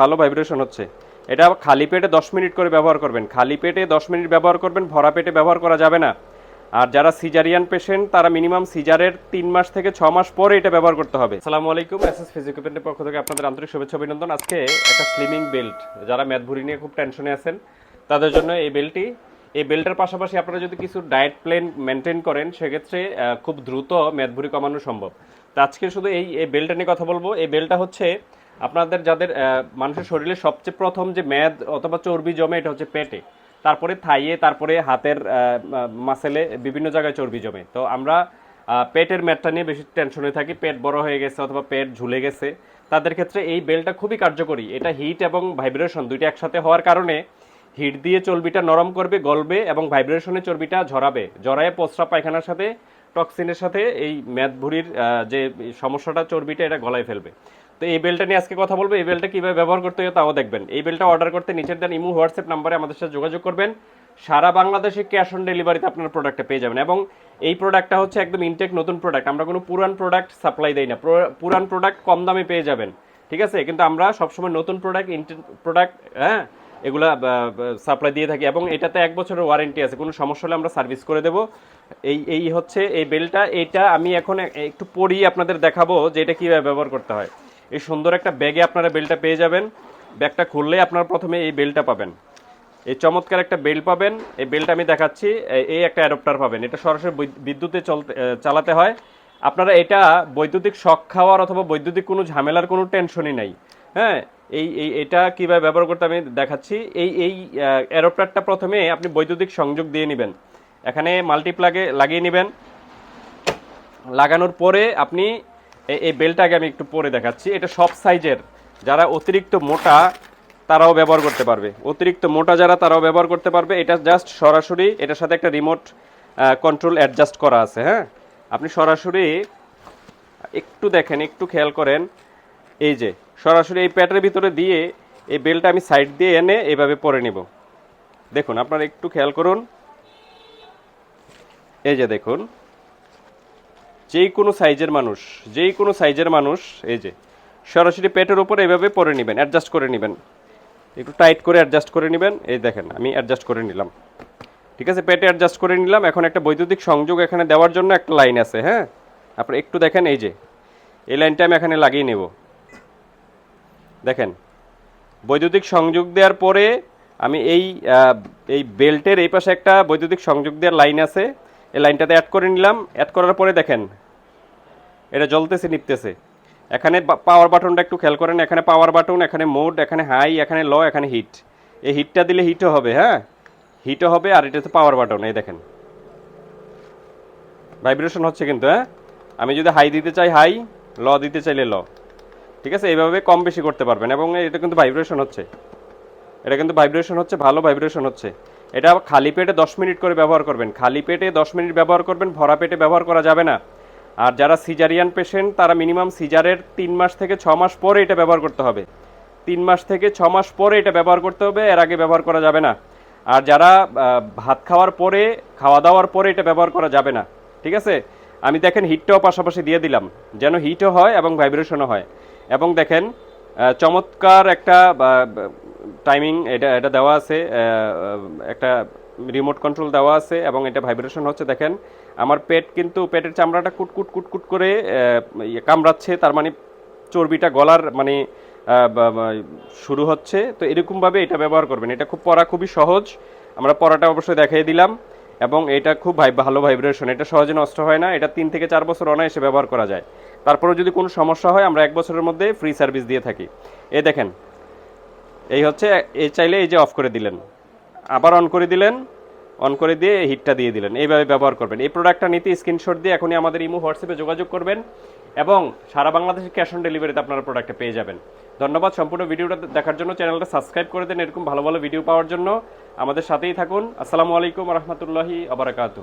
ভালো ভাইব্রেশন হচ্ছে। এটা খালি পেটে দশ মিনিট করে ব্যবহার করবেন। খালি পেটে দশ মিনিট ব্যবহার করবেন, ভরা পেটে ব্যবহার করা যাবে না। আর যারা সিজারিয়ান পেশেন্ট তারা মিনিমাম সিজারের তিন মাস থেকে ছ মাস পরে এটা ব্যবহার করতে হবে। আসসালামু আলাইকুম এস এস ফিজিওথেরাপির পক্ষ থেকে আপনাদের আন্তরিক শুভেচ্ছা অভিনন্দন। আজকে একটা স্লিমিং বেল্ট যারা ম্যাথভুরি নিয়ে খুব টেনশনে আছেন, তাদের জন্য এই বেল্টটি এই বেল্টের পাশাপাশি আপনারা যদি কিছু ডায়েট প্ল্যান মেনটেন করেন, সেক্ষেত্রে খুব দ্রুত মেদভুরি কমানো সম্ভব। তো আজকে শুধু এই এই বেল্টটা নিয়ে কথা বলব। এই বেল্টটা হচ্ছে আপনাদের যাদের মানুষের শরীরে সবচেয়ে প্রথম যে মেদ অথবা চর্বি জমে এটা হচ্ছে পেটে। তারপরে থাইয়ে, তারপরে হাতের মাসেলে বিভিন্ন জায়গায় চর্বি জমে। তো আমরা পেটের ম্যাটটা নিয়ে বেশি টেনশনে থাকি। পেট বড় হয়ে গেছে অথবা পেট ঝুলে গেছে। তাদের ক্ষেত্রে এই বেলটা খুবই কার্যকরী। এটা হিট এবং ভাইব্রেশন দুইটা একসাথে হওয়ার কারণে হিট দিয়ে চর্বিটা নরম করবে, গলবে এবং ভাইব্রেশনে চর্বিটা ঝরাবে। জরায়ে প্রস্রাব পায়খানার সাথে টক্সিনের সাথে এই ম্যাথভুরির যে সমস্যাটা চর্বিটা, এটা গলায় ফেলবে। তো এই বেলটা নিয়ে আজকে কথা বলব। এই বেলটা কীভাবে ব্যবহার করতে হয় তাও দেখবেন। এই বেলটা অর্ডার করতে নিচের দেন ইমু হোয়াটসঅ্যাপ নাম্বারে আমাদের সাথে যোগাযোগ করবেন। সারা বাংলাদেশে ক্যাশ অন ডেলিভারিতে আপনার প্রোডাক্টটা পেয়ে যাবেন। এবং এই প্রোডাক্টটা হচ্ছে একদম ইনটেক নতুন প্রোডাক্ট আমরা কোনো পুরান প্রোডাক্ট সাপ্লাই দেই না। পুরান প্রোডাক্ট কম দামে পেয়ে যাবেন। ঠিক আছে? কিন্তু আমরা সবসময় নতুন প্রোডাক্ট প্রোডাক্ট হ্যাঁ? এগুলা সাপ্লাই দিয়ে থাকি। এবং এটাতে এক বছরের ওয়ারেন্টি আছে। কোনো সমস্যা হলে আমরা সার্ভিস করে দেবো। এই এই হচ্ছে, এই বেলটা, এটা আমি এখন একটু পড়ি আপনাদের দেখাবো যে এটা কীভাবে ব্যবহার করতে হয়। এই সুন্দর একটা ব্যাগে আপনারা বেলটা পেয়ে যাবেন। ব্যাগটা খুললে আপনারা প্রথমে এই বেলটা পাবেন। এই চমৎকার একটা বেল পাবেন। এই বেলটা আমি দেখাচ্ছি। এই একটা অ্যাডপ্টার পাবেন। এটা সরাসরি বিদ্যুতে চলতে চালাতে হয়। আপনারা এটা বৈদ্যুতিক শখ খাওয়ার অথবা বৈদ্যুতিক কোনো ঝামেলার কোনো টেনশনই নাই। হ্যাঁ এই এই, এটা কীভাবে ব্যবহার করতে আমি দেখাচ্ছি। এই এই অ্যাডপ্টারটা প্রথমে আপনি বৈদ্যুতিক সংযোগ দিয়ে নেবেন। এখানে মাল্টিপ্লাগে লাগিয়ে নেবেন। লাগানোর পরে আপনি এই বেলটাকে আমি একটু পরে দেখাচ্ছি। এটা সব সাইজের। যারা অতিরিক্ত মোটা, তারাও ব্যবহার করতে পারবে। অতিরিক্ত মোটা যারা, তারাও ব্যবহার করতে পারবে। এটা জাস্ট সরাসরি, এটার সাথে একটা রিমোট কন্ট্রোল অ্যাডজাস্ট করা আছে হ্যাঁ? আপনি সরাসরি, একটু দেখেন, একটু খেয়াল করেন। এই যে, সরাসরি এই প্যাটের ভিতরে দিয়ে এই বেলটা আমি সাইড দিয়ে এনে এইভাবে পরে নিব। দেখুন, আপনারা একটু খেয়াল করুন। এই যে দেখুন, যেই কোনো সাইজের মানুষ, যেই কোনো সাইজের মানুষ, এই যে, সরাসরি পেটের উপর এইভাবে পরে নেবেন অ্যাডজাস্ট করে নেবেন। একটু টাইট করে অ্যাডজাস্ট করে নেবেন। এই দেখেন, আমি অ্যাডজাস্ট করে নিলাম। ঠিক আছে পেটে অ্যাডজাস্ট করে নিলাম। এখন একটা বৈদ্যুতিক সংযোগ এখানে দেওয়ার জন্য একটা লাইন আছে হ্যাঁ? আপনি একটু দেখেন, এই যে, এই লাইনটা আমি এখানে লাগিয়ে নেব। দেখেন, বৈদ্যুতিক সংযোগ দেওয়ার পরে আমি এই এই বেল্টের এই পাশে একটা বৈদ্যুতিক সংযোগ দেওয়ার লাইন আছে, এই লাইনটাতে অ্যাড করে নিলাম। অ্যাড করার পরে দেখেন, এটা জ্বলতেছে, নিপতেছে। এখানে পাওয়ার বাটনটা একটু খেয়াল করেন, এখানে পাওয়ার বাটন এখানে মোড এখানে হাই এখানে লো এখানে হিট এই হিটটা দিলে হিটও হবে হ্যাঁ? হিটও হবে, আর এটা হচ্ছে পাওয়ার বাটন এই দেখেন। ভাইব্রেশন হচ্ছে কিন্তু হ্যাঁ? আমি যদি হাই দিতে চাই হাই ল দিতে চাইলে ল ঠিক আছে? এইভাবে কম বেশি করতে পারবেন এবং এটা কিন্তু ভাইব্রেশন হচ্ছে। এটা কিন্তু ভাইব্রেশন হচ্ছে, ভালো ভাইব্রেশন হচ্ছে। এটা খালি পেটে দশ মিনিট করে ব্যবহার করবেন। খালি পেটে দশ মিনিট ব্যবহার করবেন, ভরা পেটে ব্যবহার করা যাবে না। আর যারা সিজারিয়ান পেশেন্ট তারা মিনিমাম সিজারের তিন মাস থেকে ছ মাস পরে এটা ব্যবহার করতে হবে। তিন মাস থেকে ছ মাস পরে এটা ব্যবহার করতে হবে, এর আগে ব্যবহার করা যাবে না। আর যারা ভাত খাওয়ার পরে, খাওয়া দাওয়ার পরে এটা ব্যবহার করা যাবে না। ঠিক আছে? আমি দেখেন হিটটাও পাশাপাশি দিয়ে দিলাম। যেন হিটও হয় এবং ভাইব্রেশনও হয়। এবং দেখেন চমৎকার একটা টাইমিং এটা এটা দেওয়া আছে একটা রিমোট কন্ট্রোল দেওয়া আছে, এবং এটা ভাইব্রেশন হচ্ছে, দেখেন, আমার পেট কিন্তু, পেটের চামড়াটা কুটকুট কুটকুট করে ইয়ে কামড়াচ্ছে, তার মানে চর্বিটা গলার মানে শুরু হচ্ছে, তো এরকমভাবে এটা ব্যবহার করবেন। এটা খুব পড়া খুবই সহজ, আমরা পড়াটা অবশ্যই দেখিয়ে দিলাম, এবং এটা খুব ভালো ভাইব্রেশন এটা সহজে নষ্ট হয় না, এটা তিন থেকে চার বছর অনায়াসে ব্যবহার করা যায়। তারপরেও যদি কোনো সমস্যা হয়, আমরা এক বছরের মধ্যে ফ্রি সার্ভিস দিয়ে থাকি। এই দেখেন, এই হচ্ছে এই চাইলে এই যে অফ করে দিলেন, আবার অন করে দিলেন অন করে দিয়ে হিটটা দিয়ে দিলেন। এইভাবে ব্যবহার করবেন। এই প্রোডাক্টটা নিতে স্ক্রিনশট দিয়ে এখনই আমাদের ইমো, হোয়াটসঅ্যাপে যোগাযোগ করবেন এবং সারা বাংলাদেশে ক্যাশ অন ডেলিভারিতে আপনারা প্রোডাক্টটা পেয়ে যাবেন। ধন্যবাদ সম্পূর্ণ ভিডিওটা দেখার জন্য। চ্যানেলটা সাবস্ক্রাইব করে দেন এরকম ভালো ভালো ভিডিও পাওয়ার জন্য। আমাদের সাথেই থাকুন। আসসালামু আলাইকুম রহমতুল্লাহি আবরাকাতু